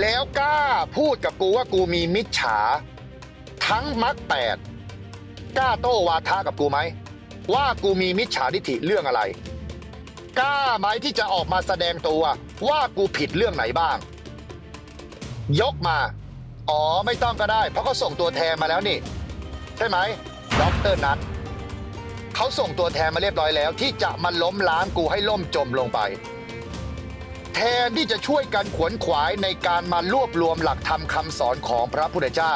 แล้วกล้าพูดกับกูว่ากูมีมิจฉา ทั้งมรรคแปดกล้าโต้วาทากับกูไหม ว่ากูมีมิจฉาทิฐิเรื่องอะไร กล้าไหมที่จะออกมาแสดงตัวว่ากูผิดเรื่องไหนบ้าง ยกมา อ๋อไม่ต้องก็ได้ เพราะเขาส่งตัวแทนมาแล้วนี่ ใช่ไหมด็อกเตอร์นัทเขาส่งตัวแทนมาเรียบร้อยแล้ว ที่จะมาล้มล้างกูให้ล่มจมลงไป แทนที่จะช่วยกันขวนขวายในการมารวบรวมหลักธรรมคำสอนของพระพุทธเจ้า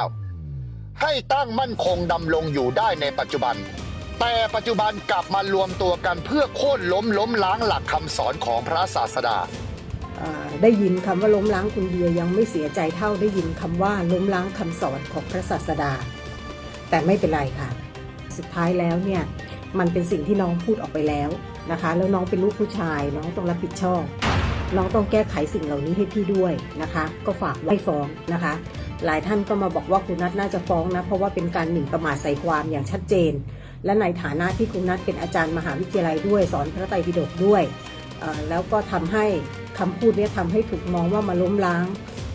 ให้ตั้งมั่นคงดำรงอยู่ได้ในปัจจุบัน แต่ปัจจุบันกลับมารวมตัวกันเพื่อโค่นล้มล้มล้างหลักคำสอนของพระศาสดา อ่าได้ยินคำว่าล้มล้างคุณเบียยังไม่เสียใจเท่าได้ยินคำว่าล้มล้างคำสอนของพระศาสดา แต่ไม่เป็นไรค่ะ สุดท้ายแล้วเนี่ยมันเป็นสิ่งที่น้องพูดออกไปแล้วนะคะ แล้วน้องเป็นลูกผู้ชายน้องต้องรับผิดชอบ น้องต้องแก้ไขสิ่งเหล่านี้ให้พี่ด้วยนะคะ ก็ฝากไว้ฟ้องนะคะ หลายท่านก็มาบอกว่าคุณนัทน่าจะฟ้องนะ เพราะว่าเป็นการหมิ่นประมาทใส่ความอย่างชัดเจน และในฐานะที่คุณนัทเป็นอาจารย์มหาวิทยาลัยด้วย สอนพระไตรปิฎกด้วย แล้วก็ทำให้คำพูดเนี้ทำให้ถูกมองว่ามาล้มล้าง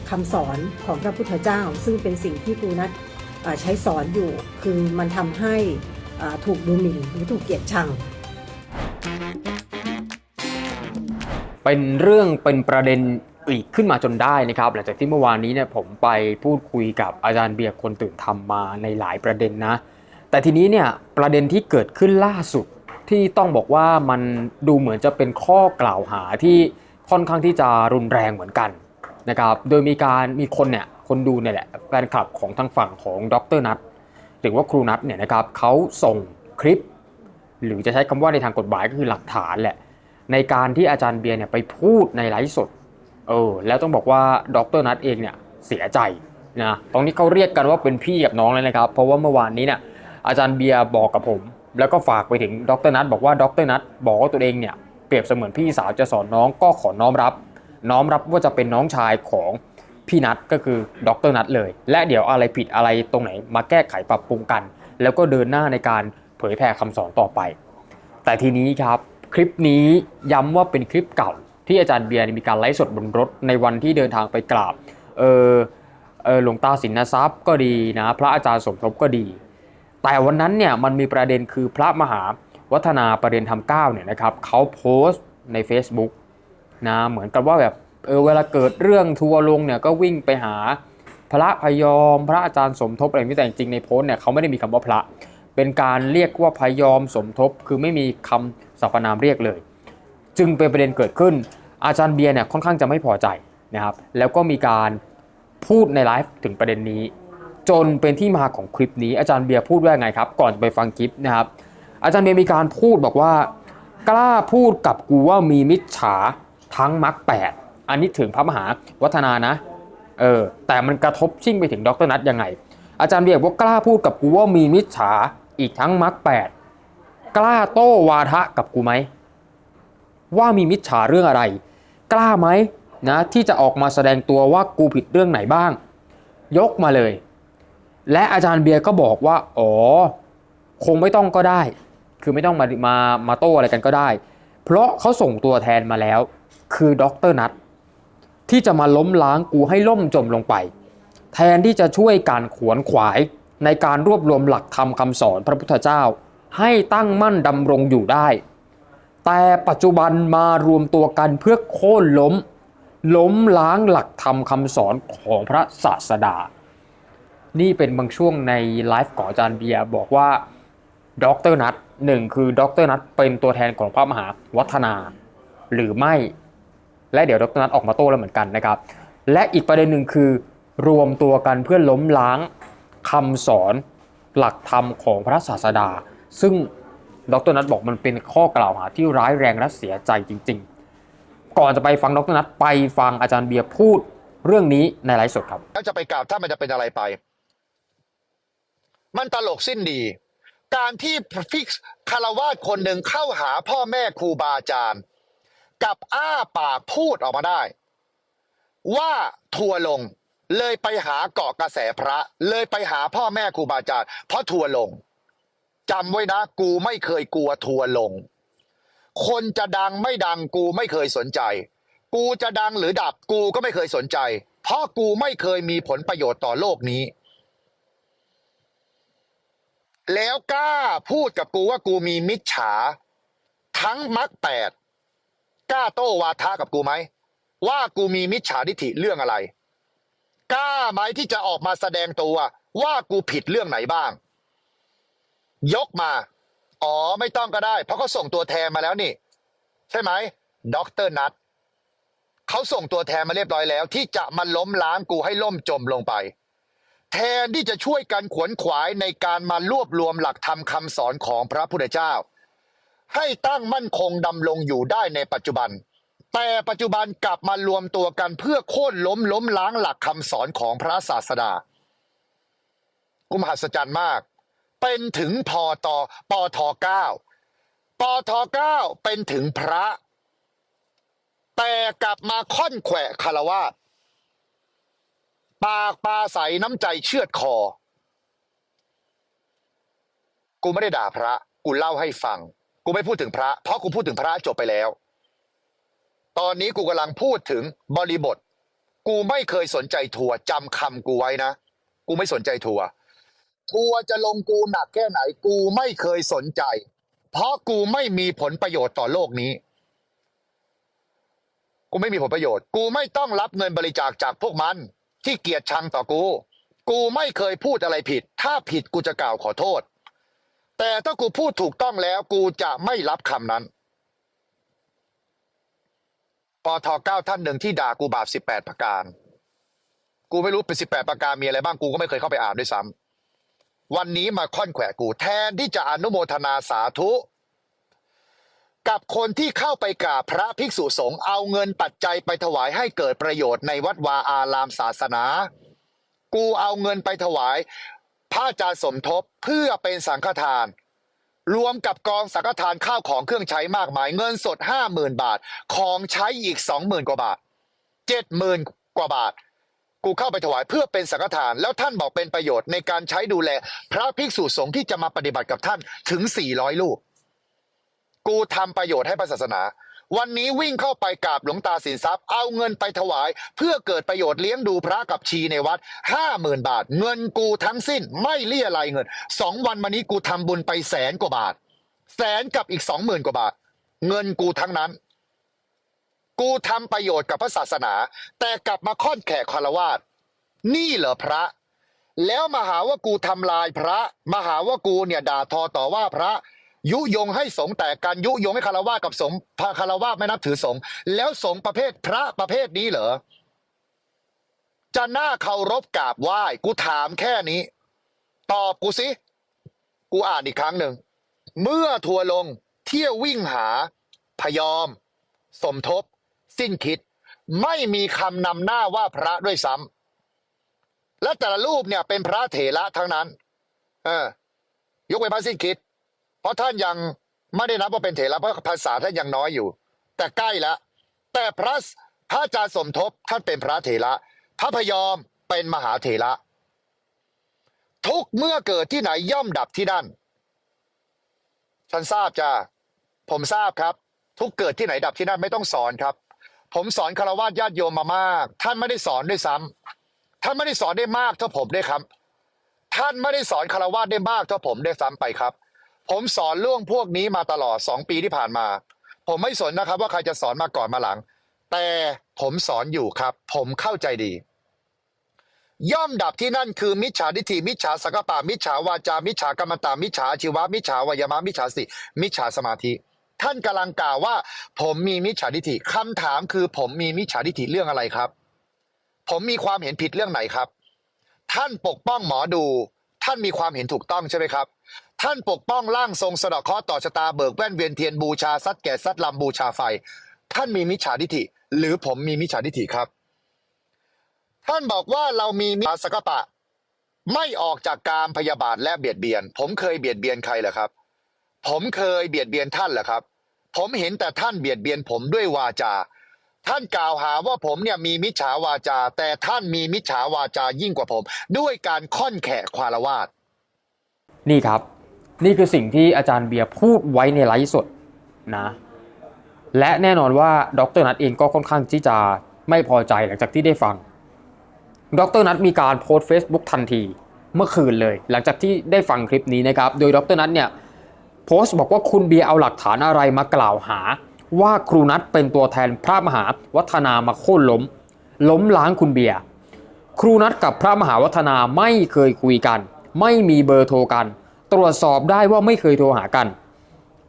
คำสอนของพระพุทธเจ้า ซึ่งเป็นสิ่งที่ครูนัทใช้สอนอยู่ คือมันทำให้ถูกดูหมิ่นหรือถูกเกลียดชัง เป็นเรื่องเป็นประเด็นอีกขึ้นมาจนได้นะครับ หลังจากที่เมื่อวานนี้เนี่ยผมไปพูดคุยกับอาจารย์เบียร์คนตื่นทำมาในหลายประเด็นนะ แต่ทีนี้เนี่ยประเด็นที่เกิดขึ้นล่าสุดที่ต้องบอกว่ามันดูเหมือนจะเป็นข้อกล่าวหาที่ค่อนข้างที่จะรุนแรงเหมือนกันนะครับ โดยมีการมีคนเนี่ยคนดูเนี่ยแหละแฟนคลับของทางฝั่งของดรนัทหรือว่าครูนัทเนี่ยนะครับเขาส่งคลิป หรือจะใช้คำว่าในทางกฎหมายก็คือหลักฐานแหละ ในการที่อาจารย์เบียร์เนี่ยไปพูดในไลฟ์สด เออ แล้วต้องบอกว่าดรนัทเองเนี่ยเสียใจนะ ตรงนี้เขาเรียกกันว่าเป็นพี่กับน้องเลยนะครับ เพราะว่าเมื่อวานนี้เนี่ยอาจารย์เบียร์บอกกับผม แล้วก็ฝากไปถึงดรนัทบอกว่าดรนัทบอกว่าตัวเองเนี่ยเปรียบเสมือนพี่สาวจะสอนน้องก็ขอน้อมรับ น้อมรับว่าจะเป็นน้องชายของพี่นัทก็คือดรนัทเลย และเดี๋ยวอะไรผิดอะไรตรงไหนมาแก้ไขปรับปรุงกัน แล้วก็เดินหน้าในการเผยแผ่คำสอนต่อไป แต่ทีนี้ครับ คลิปนี้ย้ำว่าเป็นคลิปเก่า ที่อาจารย์เบียร์มีการไลฟ์สดบนรถในวันที่เดินทางไปกราบเออเออหลวงตาสินทรัพย์ก็ดีนะพระอาจารย์สมทบก็ดี แต่วันนั้นเนี่ยมันมีประเด็นคือพระมหาวัฒนาประเด็นธรรมเก้าเนี่ยนะครับเขาโพสต์ใน Facebook นะเหมือนกับว่าแบบเออเวลาเกิดเรื่องทัวลงเนี่ยก็วิ่งไปหาพระพยอม พระอาจารย์สมทบอะไรนี้แต่จริงในโพสต์เนี่ยเขาไม่ได้มีคำว่าพระ เป็นการเรียกว่าพยอมสมทบคือไม่มีคำ สรรพนามเรียกเลย จึงเป็นประเด็นเกิดขึ้น อาจารย์เบียร์เนี่ยค่อนข้างจะไม่พอใจนะครับแล้วก็มีการพูดในไลฟ์ถึงประเด็นนี้ จนเป็นที่มาของคลิปนี้อาจารย์เบียร์พูดว่าไงครับ ก่อนไปฟังคลิปนะครับ อาจารย์เบียร์มีการพูดบอกว่า กล้าพูดกับกูว่ามีมิจฉาทั้งมรรคแปดอันนี้ถึงพระมหาวัฒนานะเออแต่มันกระทบชิ่งไปถึงดรนัทยังไง อาจารย์เบียร์บอกว่ากล้าพูดกับกูว่ามีมิจฉาอีกทั้งมรรคแปด กล้าโต้วาทะกับกูไหม ว่ามีมิจฉาเรื่องอะไร กล้าไหมนะที่จะออกมาแสดงตัวว่ากูผิดเรื่องไหนบ้าง ยกมาเลย และอาจารย์เบียร์ก็บอกว่า อ๋อ คงไม่ต้องก็ได้ คือไม่ต้องมามามาโต้อะไรกันก็ได้ เพราะเขาส่งตัวแทนมาแล้ว คือด็อกเตอร์นัทที่จะมาล้มล้างกูให้ล่มจมลงไป แทนที่จะช่วยการขวนขวายในการรวบรวมหลักธรรมคำสอนพระพุทธเจ้า ให้ตั้งมั่นดำรงอยู่ได้ แต่ปัจจุบันมารวมตัวกันเพื่อโค่นล้ม ล้มล้างหลักธรรมคำสอนของพระศาสดา นี่เป็นบางช่วงในไลฟ์ของอาจารย์เบียร์บอกว่าดรนัทหนึ่งคือดรนัทเป็นตัวแทนของพระมหาวัฒนา หรือไม่ และเดี๋ยวดรนัทออกมาโต้แล้วเหมือนกันนะครับ และอีกประเด็นหนึ่งคือ รวมตัวกันเพื่อล้มล้างคำสอนหลักธรรมของพระศาสดา ซึ่งดรนัทบอกมันเป็นข้อกล่าวหาที่ร้ายแรงและเสียใจจริง ๆ ก่อนจะไปฟังดรนัทไปฟังอาจารย์เบียร์พูดเรื่องนี้ในไลฟ์สดครับ แล้วจะไปกราบถ้ามันจะเป็นอะไรไป มันตลกสิ้นดี การที่ฟิกคารวาสคนหนึ่งเข้าหาพ่อแม่ครูบาอาจารย์ กับอ้าปากพูดออกมาได้ ว่าทัวลงเลยไปหาเกาะกระแสพระ เลยไปหาพ่อแม่ครูบาอาจารย์เพราะทัวลง จำไว้นะ กูไม่เคยกลัวทัวลง คนจะดังไม่ดังกูไม่เคยสนใจ กูจะดังหรือดับกูก็ไม่เคยสนใจ เพราะกูไม่เคยมีผลประโยชน์ต่อโลกนี้ แล้วกล้าพูดกับกูว่ากูมีมิจฉา ทั้งมรรคแปดกล้าโต้วาทะกับกูไหม ว่ากูมีมิจฉาทิฐิเรื่องอะไร กล้าไหมที่จะออกมาแสดงตัวว่ากูผิดเรื่องไหนบ้าง ยกมา อ๋อไม่ต้องก็ได้ เพราะเขาส่งตัวแทนมาแล้วนี่ ใช่ไหมด็อกเตอร์นัทเขาส่งตัวแทนมาเรียบร้อยแล้ว ที่จะมาล้มล้างกูให้ล่มจมลงไป แทนที่จะช่วยกันขวนขวายในการมารวบรวมหลักธรรมคำสอนของพระพุทธเจ้า ให้ตั้งมั่นคงดำรงอยู่ได้ในปัจจุบัน แต่ปัจจุบันกลับมารวมตัวกันเพื่อโค่นล้มล้มล้างหลักคำสอนของพระศาสดา กุมหัศจรรย์มาก เป็นถึงพอตอปอทเก้าปอทเก้าเป็นถึงพระ แต่กลับมาค่อนแขวะคารวาสปากปลาใสน้ำใจเชือดคอ กูไม่ได้ด่าพระ กูเล่าให้ฟัง กูไม่พูดถึงพระ เพราะกูพูดถึงพระจบไปแล้ว ตอนนี้กูกำลังพูดถึงบริบท กูไม่เคยสนใจทัวร์จำคำกูไว้นะ กูไม่สนใจทัวร์ ทัวร์จะลงกูหนักแค่ไหนกูไม่เคยสนใจ เพราะกูไม่มีผลประโยชน์ต่อโลกนี้ กูไม่มีผลประโยชน์ กูไม่ต้องรับเงินบริจาคจากพวกมัน ที่เกียดชังต่อกู กูไม่เคยพูดอะไรผิด ถ้าผิดกูจะกล่าวขอโทษ แต่ถ้ากูพูดถูกต้องแล้ว กูจะไม่รับคำนั้นปทเก้าท่านหนึ่งที่ด่ากูบาปสิบแปดประการ กูไม่รู้เป็นสิบแปดประการมีอะไรบ้างกูก็ไม่เคยเข้าไปอ่านด้วยซ้ำ วันนี้มาค่อนแขวกู แทนที่จะอนุโมทนาสาธุ กับคนที่เข้าไปกราบพระภิกษุสงฆ์เอาเงินปัจจัยไปถวายให้เกิดประโยชน์ในวัดวาอารามศาสนา กูเอาเงินไปถวาย พระอาจารย์สมทบเพื่อเป็นสังฆทาน รวมกับกองสังฆทานข้าวของเครื่องใช้มากมาย เงินสดห้าหมื่นบาท ของใช้อีกสองหมื่นกว่าบาทเจ็ดหมื่นกว่าบาท กูเข้าไปถวายเพื่อเป็นสังฆทาน แล้วท่านบอกเป็นประโยชน์ในการใช้ดูแล พระภิกษุสงฆ์ที่จะมาปฏิบัติกับท่านถึง 400 รูป กูทำประโยชน์ให้พระศาสนา วันนี้วิ่งเข้าไปกราบหลวงตาสินทรัพย์ เอาเงินไปถวาย เพื่อเกิดประโยชน์เลี้ยงดูพระกับชีในวัดห้าหมื่นบาท เงินกูทั้งสิ้นไม่เลี่ยไรเงินสองวันมานี้กูทำบุญไปแสนกว่าบาท แสนกับอีกสองหมื่นกว่าบาท เงินกูทั้งนั้น กูทำประโยชน์กับพระศาสนา แต่กลับมาค่อนแขกคารวาสนี่เหรอพระ แล้วมาหาว่ากูทำลายพระ มาหาว่ากูเนี่ยด่าทอต่อว่าพระ ยุยงให้สงแตกกันยุยงให้คารวาสกับสงฆ์พาคารวาสไม่นับถือสงแล้วสงประเภทพระประเภทนี้เหรอจะน่าเคารพกราบไหว้กูถามแค่นี้ ตอบกูสิ กูอ่านอีกครั้งหนึ่ง เมื่อทัวร์ลงเที่ยววิ่งหาพยอม สมทบ สิ้นคิด ไม่มีคำนำหน้าว่าพระด้วยซ้ำและแต่ละรูปเนี่ยเป็นพระเถระทั้งนั้น เออยกเว้นพระสิ้นคิด เพราะท่านยังไม่ได้นับว่าเป็นเถระเพราะภาษาท่านยังน้อยอยู่ แต่ใกล้แล้วแต่พระพระอาจารย์สมทบท่านเป็นพระเถระพระพยอมเป็นมหาเถระทุกเมื่อเกิดที่ไหนย่อมดับที่นั่นฉันทราบจ้าผมทราบครับ ทุกเกิดที่ไหนดับที่นั่นไม่ต้องสอนครับ ผมสอนคารวะญาติโยมมามาก ท่านไม่ได้สอนด้วยซ้ำท่านไม่ได้สอนได้มากเท่าผมได้วยครับ ท่านไม่ได้สอนคารวะได้มากเท่าผมได้วยซ้ำไปครับ ผมสอนเรื่องพวกนี้มาตลอดสองปีที่ผ่านมา ผมไม่สนนะครับ ว่าใครจะสอนมาก่อนมาหลัง แต่ผมสอนอยู่ครับ ผมเข้าใจดี ย่อมดับที่นั่นคือมิจฉาทิฏฐิมิจฉาสังกปะมิจฉาวาจามิจฉากรรมตามิจฉาชีวะมิจฉาวายามะมิจฉาสติมิจฉาสมาธิ ท่านกำลังกล่าวว่า ผมมีมิจฉาทิฏฐิคำถามคือ ผมมีมิจฉาทิฏฐิเรื่องอะไรครับ ผมมีความเห็นผิดเรื่องไหนครับ ท่านปกป้องหมอดู ท่านมีความเห็นถูกต้องใช่ไหมครับ ท่านปกป้องร่างทรงสะดาะเคราะห์ต่อชะตาเบิกแว่นเวียนเทียนบูชาซัดแก่ซัดลำบูชาไฟ ท่านมีมิจฉาทิฏฐิ หรือผมมีมิจฉาทิฏฐิครับ ท่านบอกว่าเรามีมิจฉาสกปะไม่ออกจากการพยาบาทและเบียดเบียน ผมเคยเบียดเบียนใครเหรอครับ ผมเคยเบียดเบียนท่านเหรอครับ ผมเห็นแต่ท่านเบียดเบียนผมด้วยวาจา ท่านกล่าวหาว่าผมเนี่ยมีมิจฉาวาจา แต่ท่านมีมิจฉาวาจายิ่งกว่าผม ด้วยการค่อนแขะควารวาสนี่ครับ นี่คือสิ่งที่อาจารย์เบียร์พูดไว้ในไลฟ์สดนะ และแน่นอนว่าดรนัทเองก็ค่อนข้างที่จะไม่พอใจหลังจากที่ได้ฟัง ดรนัทมีการโพสต์ Facebook ทันทีเมื่อคืนเลย หลังจากที่ได้ฟังคลิปนี้นะครับ โดยดรนัทเนี่ย พสต์บอกว่าคุณเบียร์เอาหลักฐานอะไรมากล่าวหา ว่าครูนัทเป็นตัวแทนพระมหาวัฒนามาโค่นล้ม ล้มล้างคุณเบียร์ครูนัทกับพระมหาวัฒนาไม่เคยคุยกัน ไม่มีเบอร์โทรกัน ตรวจสอบได้ว่าไม่เคยโทรหากัน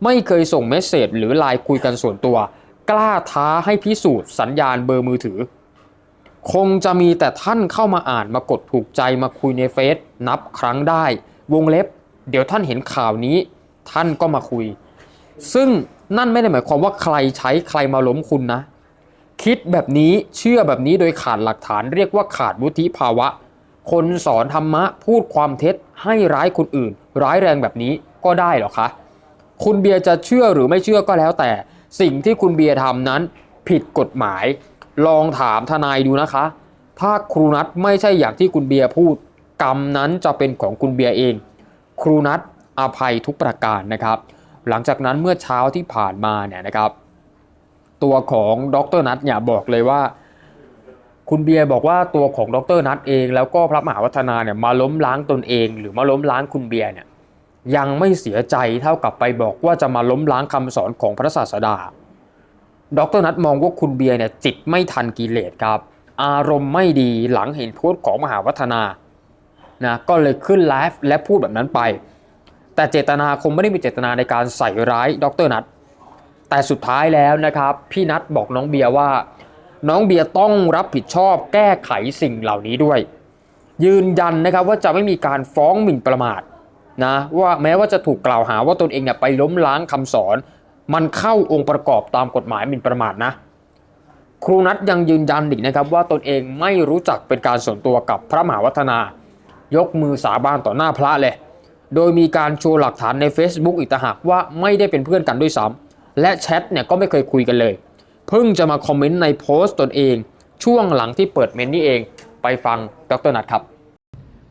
ไม่เคยส่งเมสเซจหรือไลน์คุยกันส่วนตัว กล้าท้าให้พิสูจน์สัญญาณเบอร์มือถือ คงจะมีแต่ท่านเข้ามาอ่านมากดถูกใจมาคุยในเฟซนับครั้งได้ วงเล็บ เดี๋ยวท่านเห็นข่าวนี้ ท่านก็มาคุย ซึ่งนั่นไม่ได้หมายความว่าใครใช้ใครมาล้มคุณนะ คิดแบบนี้เชื่อแบบนี้โดยขาดหลักฐานเรียกว่าขาดวุฒิภาวะ คนสอนธรรมะพูดความเท็จให้ร้ายคนอื่น ร้ายแรงแบบนี้ก็ได้หรอคะ คุณเบียร์จะเชื่อหรือไม่เชื่อก็แล้วแต่ สิ่งที่คุณเบียร์ทำนั้น ผิดกฎหมาย ลองถามทนายดูนะคะ ถ้าครูนัทไม่ใช่อย่างที่คุณเบียร์พูด กรรมนั้นจะเป็นของคุณเบียร์เอง ครูนัท อภัยทุกประการนะครับ หลังจากนั้นเมื่อเช้าที่ผ่านมาเนี่ยนะครับ ตัวของดรนัทเนี่ยบอกเลยว่า คุณเบียร์บอกว่าตัวของดรนัทเอง แล้วก็พระมหาวัฒนาเนี่ยมาล้มล้างตนเอง หรือมาล้มล้างคุณเบียร์เนี่ยยังไม่เสียใจเท่ากับไปบอกว่าจะมาล้มล้างคำสอนของพระศาสดา ดรนัทมองว่าคุณเบียร์เนี่ยจิตไม่ทันกิเลสครับ อารมณ์ไม่ดีหลังเห็นโพสต์ของมหาวัฒนานะก็เลยขึ้นไลฟ์และพูดแบบนั้นไป แต่เจตนาคงไม่ได้มีเจตนาในการใส่ร้ายดรนัทแต่สุดท้ายแล้วนะครับ พี่นัทบอกน้องเบียร์ว่า น้องเบียร์ต้องรับผิดชอบแก้ไขสิ่งเหล่านี้ด้วย ยืนยันนะครับว่าจะไม่มีการฟ้องหมิ่นประมาทนะว่าแม้ว่าจะถูกกล่าวหาว่าตนเองเนี่ยไปล้มล้างคำสอน มันเข้าองค์ประกอบตามกฎหมายหมิ่นประมาทนะ ครูนัทยังยืนยันอีกนะครับว่าตนเองไม่รู้จักเป็นการส่วนตัวกับพระมหาวัฒนายกมือสาบานต่อหน้าพระเลย โดยมีการโชว์หลักฐานใน Facebook อีกต่างหากว่าไม่ได้เป็นเพื่อนกันด้วยซ้ำและแชทเนี่ยก็ไม่เคยคุยกันเลย เพิ่งจะมาคอมเมนต์ในโพสต์ตนเอง ช่วงหลังที่เปิดเมนนี่เอง ไปฟังดรนัทครับ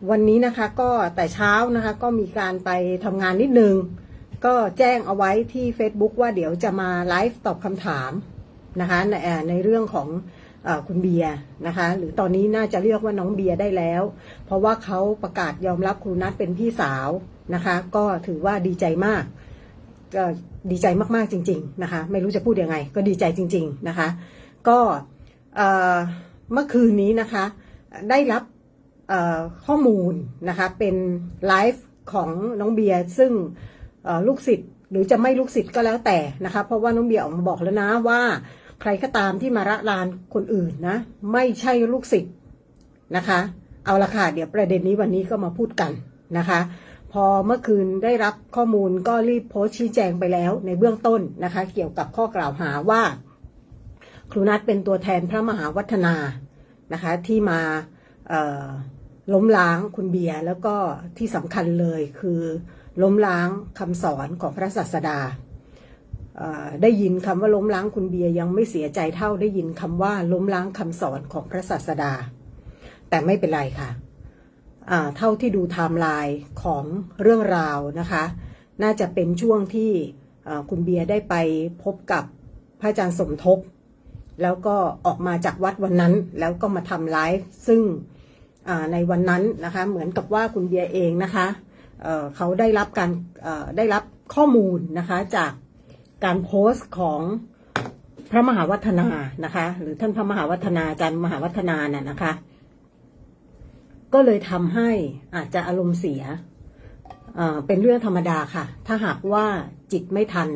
วันนี้นะคะก็แต่เช้านะคะก็มีการไปทำงานนิดนึง ก็แจ้งเอาไว้ที่ Facebook ว่าเดี๋ยวจะมาไลฟ์ตอบคำถามนะคะในเอ่อในเรื่องของ คุณเบียร์นะคะ หรือตอนนี้น่าจะเรียกว่าน้องเบียร์ได้แล้ว เพราะว่าเขาประกาศยอมรับครูนัทเป็นพี่สาวนะคะ ก็ถือว่าดีใจมากก็ดีใจมากๆจริง ๆนะคะ ไม่รู้จะพูดยังไง ก็ดีใจจริง ๆนะคะ ก็เมื่อคืนนี้นะคะได้รับข้อมูลนะคะเป็นไลฟ์ของน้องเบียร์ซึ่งลูกศิษย์หรือจะไม่ลูกศิษย์ก็แล้วแต่นะคะ เพราะว่าน้องเบียร์ออกมาบอกแล้วนะว่า ใครก็ตามที่มาระลานคนอื่นนะ ไม่ใช่ลูกศิษย์นะคะ เอาละค่ะ เดี๋ยวประเด็นนี้วันนี้ก็มาพูดกันนะคะ พอเมื่อคืนได้รับข้อมูลก็รีบโพสชี้แจงไปแล้วในเบื้องต้นนะคะ เกี่ยวกับข้อกล่าวหาว่า ครูนัทเป็นตัวแทนพระมหาวัฒนานะคะ ที่มาล้มล้างคุณเบียร์แล้วก็ที่สำคัญเลยคือล้มล้างคำสอนของพระศาสดา ได้ยินคำว่าล้มล้างคุณเบียร์ยังไม่เสียใจเท่าได้ยินคำว่าล้มล้างคำสอนของพระศาสดา แต่ไม่เป็นไรค่ะอ่าเท่าที่ดูไทม์ไลน์ของเรื่องราวนะคะ น่าจะเป็นช่วงที่คุณเบียร์ได้ไปพบกับพระอาจารย์สมทบ แล้วก็ออกมาจากวัดวันนั้นแล้วก็มาทำไลฟ์ซึ่งในวันนั้นนะคะเหมือนกับว่าคุณเบียร์เองนะคะเขาได้รับการได้รับข้อมูลนะคะจาก การโพสต์ของพระมหาวัฒนานะคะ หรือท่านพระมหาวัฒนาอาจารย์มหาวัฒนาน่ะนะคะ ก็เลยทำให้อาจจะอารมณ์เสียเอ่อเป็นเรื่องธรรมดาค่ะ ถ้าหากว่าจิตไม่ทัน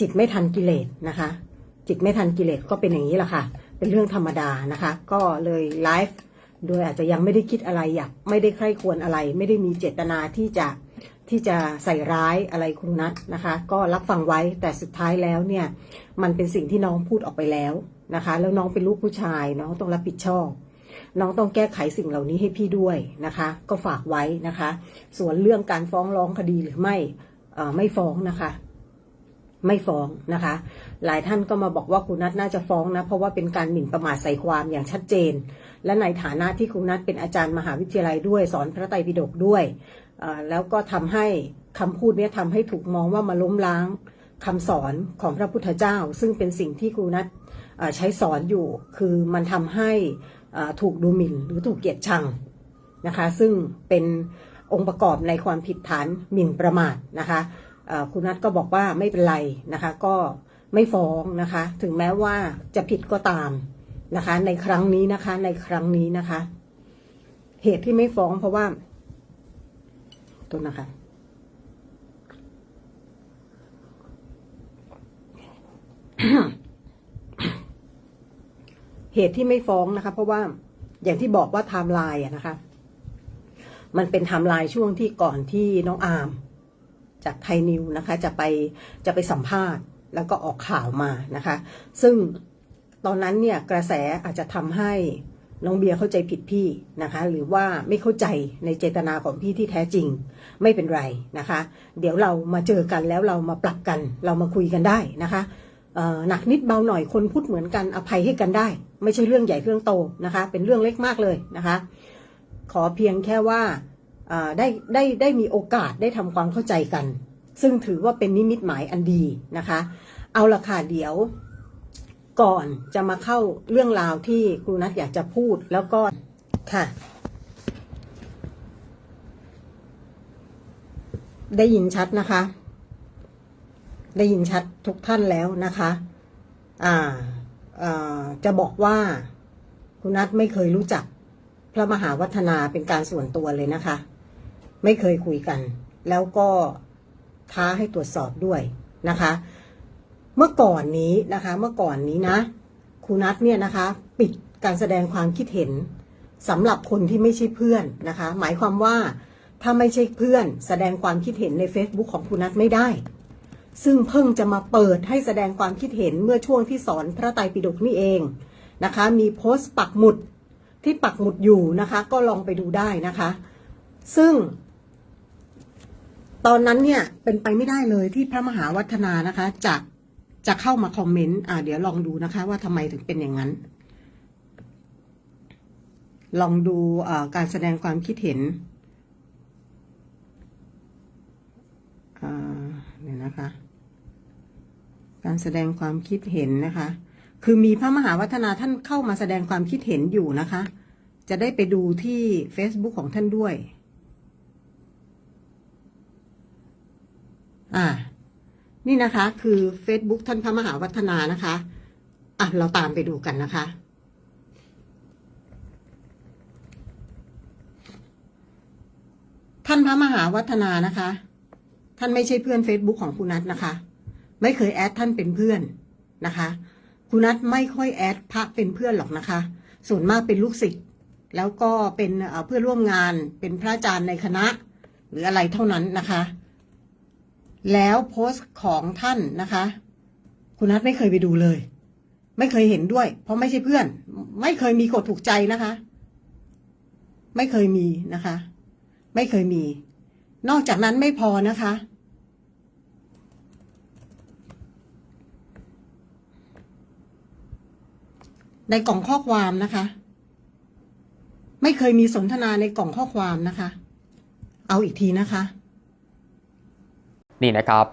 จิตไม่ทันกิเลสนะคะ จิตไม่ทันกิเลสก็เป็นอย่างนี้แหละค่ะ เป็นเรื่องธรรมดานะคะ ก็เลยไลฟ์โดยอาจจะยังไม่ได้คิดอะไรอยากไม่ได้ใคร่ควรอะไร ไม่ได้มีเจตนาที่จะ ที่จะใส่ร้ายอะไรครูนัทนะคะ ก็รับฟังไว้แต่สุดท้ายแล้วเนี่ย มันเป็นสิ่งที่น้องพูดออกไปแล้วนะคะ แล้วน้องเป็นลูกผู้ชาย น้องต้องรับผิดชอบ น้องต้องแก้ไขสิ่งเหล่านี้ให้พี่ด้วยนะคะ ก็ฝากไว้นะคะ ส่วนเรื่องการฟ้องร้องคดีหรือไม่ไม่ฟ้องนะคะ ไม่ฟ้องนะคะ หลายท่านก็มาบอกว่าครูนัทน่าจะฟ้องนะ เพราะว่าเป็นการหมิ่นประมาทใส่ความอย่างชัดเจน และในฐานะที่ครูนัทเป็นอาจารย์มหาวิทยาลัยด้วย สอนพระไตรปิฎกด้วย แล้วก็ทำให้คำพูดนี้ทำให้ถูกมองว่ามาล้มล้างคำสอนของพระพุทธเจ้า ซึ่งเป็นสิ่งที่ครูนัทใช้สอนอยู่ คือมันทำให้ถูกดูหมิ่นหรือถูกเกลียดชังนะคะ ซึ่งเป็นองค์ประกอบในความผิดฐานหมิ่นประมาทนะคะคุณนัทก็บอกว่าไม่เป็นไรนะคะ ก็ไม่ฟ้องนะคะ ถึงแม้ว่าจะผิดก็ตามนะคะ ในครั้งนี้นะคะ ในครั้งนี้นะคะ เหตุที่ไม่ฟ้องเพราะว่า ตัวนะคะเหตุที่ไม่ฟ้องนะคะ เพราะว่าอย่างที่บอกว่าไทม์ไลน์อะนะคะ มันเป็นไทม์ไลน์ช่วงที่ก่อนที่น้องอาร์มจากไทยนิวนะคะ จะไปจะไปสัมภาษณ์ แล้วก็ออกข่าวมานะคะ ซึ่งตอนนั้นเนี่ยกระแสอาจจะทำให้ น้องเบียร์เข้าใจผิดพี่นะคะ หรือว่าไม่เข้าใจในเจตนาของพี่ที่แท้จริงไม่เป็นไรนะคะ เดี๋ยวเรามาเจอกันแล้วเรามาปรับกัน เรามาคุยกันได้นะคะหนักนิดเบาหน่อยคนพูดเหมือนกันอภัยให้กันได้ ไม่ใช่เรื่องใหญ่เรื่องโตนะคะ เป็นเรื่องเล็กมากเลยนะคะ ขอเพียงแค่ว่าอ่าได้ได้ได้มีโอกาสได้ทำความเข้าใจกัน ซึ่งถือว่าเป็นนิมิตหมายอันดีนะคะ เอาละค่ะเดี๋ยว ก่อนจะมาเข้าเรื่องราวที่ครูนัทอยากจะพูดแล้วก็ค่ะ ได้ยินชัดนะคะ ได้ยินชัดทุกท่านแล้วนะคะอ่าอ่าจะบอกว่าคุณนัทไม่เคยรู้จักพระมหาวัฒนาเป็นการส่วนตัวเลยนะคะ ไม่เคยคุยกัน แล้วก็ท้าให้ตรวจสอบด้วยนะคะ เมื่อก่อนนี้นะคะ เมื่อก่อนนี้นะครูนัทเนี่ยนะคะ ปิดการแสดงความคิดเห็นสำหรับคนที่ไม่ใช่เพื่อนนะคะ หมายความว่าถ้าไม่ใช่เพื่อน แสดงความคิดเห็นใน Facebook ของครูนัทไม่ได้ ซึ่งเพิ่งจะมาเปิดให้แสดงความคิดเห็นเมื่อช่วงที่สอนพระไตรปิฎกนี่เองนะคะ มีโพสต์ปักหมุดที่ปักหมุดอยู่นะคะ ก็ลองไปดูได้นะคะ ซึ่ง ตอนนั้นเนี่ยเป็นไปไม่ได้เลยที่พระมหาวัฒนานะคะจะ จะเข้ามาคอมเมนต์อ่าเดี๋ยวลองดูนะคะ ว่าทำไมถึงเป็นอย่างนั้น ลองดูการแสดงความคิดเห็นเนี่ยนะคะ การแสดงความคิดเห็นนะคะ คือมีพระมหาวัฒนาท่านเข้ามาแสดงความคิดเห็นอยู่นะคะ จะได้ไปดูที่ Facebook ของท่านด้วย อ่า นี่นะคะคือ Facebook ท่านพระมหาวัฒนานะคะ อะ เราตามไปดูกันนะคะ ท่านพระมหาวัฒนานะคะ ท่านไม่ใช่เพื่อน Facebook ของคุณนัทนะคะ ไม่เคยแอดท่านเป็นเพื่อนนะคะคุณนัทไม่ค่อยแอดพระเป็นเพื่อนหรอกนะคะ ส่วนมากเป็นลูกศิษย์แล้วก็เป็นเพื่อนร่วมงานเป็นพระอาจารย์ในคณะ หรืออะไรเท่านั้นนะคะ แล้วโพสต์ของท่านนะคะ คุณนัทไม่เคยไปดูเลย ไม่เคยเห็นด้วย เพราะไม่ใช่เพื่อน ไม่เคยมีกดถูกใจนะคะ ไม่เคยมีนะคะ ไม่เคยมี นอกจากนั้นไม่พอนะคะ ในกล่องข้อความนะคะ ไม่เคยมีสนทนาในกล่องข้อความนะคะ เอาอีกทีนะคะ นี่นะครับ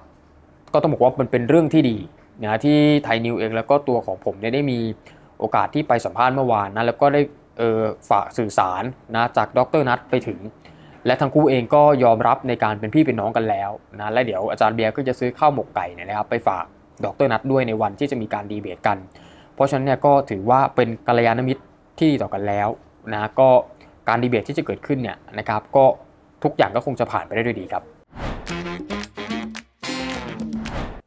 ก็ต้องบอกว่ามันเป็นเรื่องที่ดีนะที่ไทยนิวเองแล้วก็ตัวของผมเนี่ยได้มีโอกาสที่ไปสัมภาษณ์เมื่อวานนะแล้วก็ได้เออฝากสื่อสารนะจากดรนัทไปถึง และทั้งคู่เองก็ยอมรับในการเป็นพี่เป็นน้องกันแล้วนะและเดี๋ยวอาจารย์เบียร์ก็จะซื้อข้าวหมกไก่เนี่ยนะครับไปฝากดรนัทด้วยในวันที่จะมีการดีเบตกัน เพราะฉะนั้นเนี่ยก็ถือว่าเป็นกัลยาณมิตรที่ดีต่อกันแล้วนะก็การดีเบตที่จะเกิดขึ้นเนี่ยนะครับก็ทุกอย่างก็คงจะผ่านไปได้ด้วยดีครับ